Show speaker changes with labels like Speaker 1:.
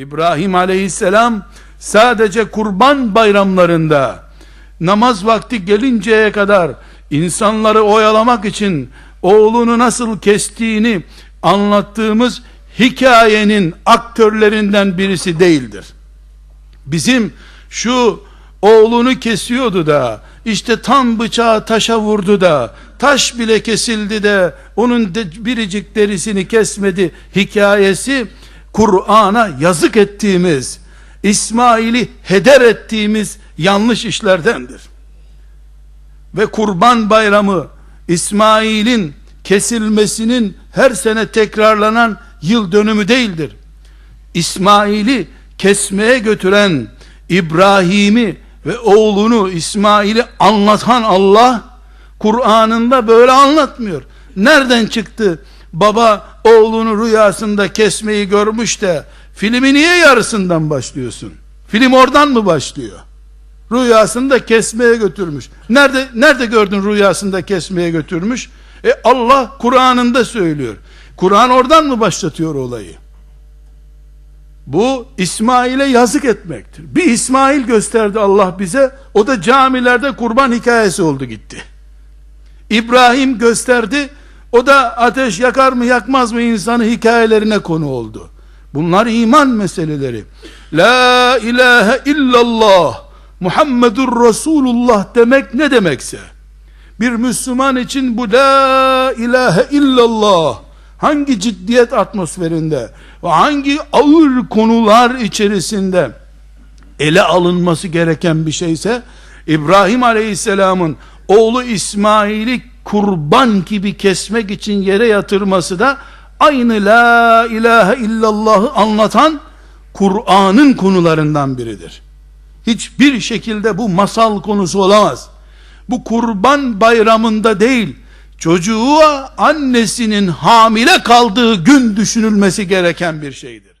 Speaker 1: İbrahim aleyhisselam sadece kurban bayramlarında namaz vakti gelinceye kadar insanları oyalamak için oğlunu nasıl kestiğini anlattığımız hikayenin aktörlerinden birisi değildir. Bizim şu oğlunu kesiyordu da işte tam bıçağı taşa vurdu da taş bile kesildi de onun de biricik derisini kesmedi hikayesi Kur'an'a yazık ettiğimiz İsmail'i heder ettiğimiz yanlış işlerdendir. Ve kurban bayramı İsmail'in kesilmesinin her sene tekrarlanan yıl dönümü değildir. İsmail'i kesmeye götüren İbrahim'i ve oğlunu İsmail'i anlatan Allah Kur'an'ında böyle anlatmıyor. Nereden çıktı? Baba oğlunu rüyasında kesmeyi görmüş de filmi niye yarısından başlıyorsun? Film oradan mı başlıyor? Rüyasında kesmeye götürmüş. Nerede nerede gördün rüyasında kesmeye götürmüş? E Allah Kur'an'ında söylüyor. Kur'an oradan mı başlatıyor olayı? Bu İsmail'e yazık etmektir. Bir İsmail gösterdi Allah bize. O da camilerde kurban hikayesi oldu gitti. İbrahim gösterdi. O da ateş yakar mı yakmaz mı insanı hikayelerine konu oldu. Bunlar iman meseleleri. La ilahe illallah Muhammedur Resulullah demek ne demekse bir Müslüman için bu la ilahe illallah hangi ciddiyet atmosferinde ve hangi ağır konular içerisinde ele alınması gereken bir şeyse İbrahim Aleyhisselam'ın oğlu İsmail'i kurban gibi kesmek için yere yatırması da aynı la ilahe illallah'ı anlatan Kur'an'ın konularından biridir. Hiçbir şekilde bu masal konusu olamaz. Bu kurban bayramında değil, çocuğu annesinin hamile kaldığı gün düşünülmesi gereken bir şeydir.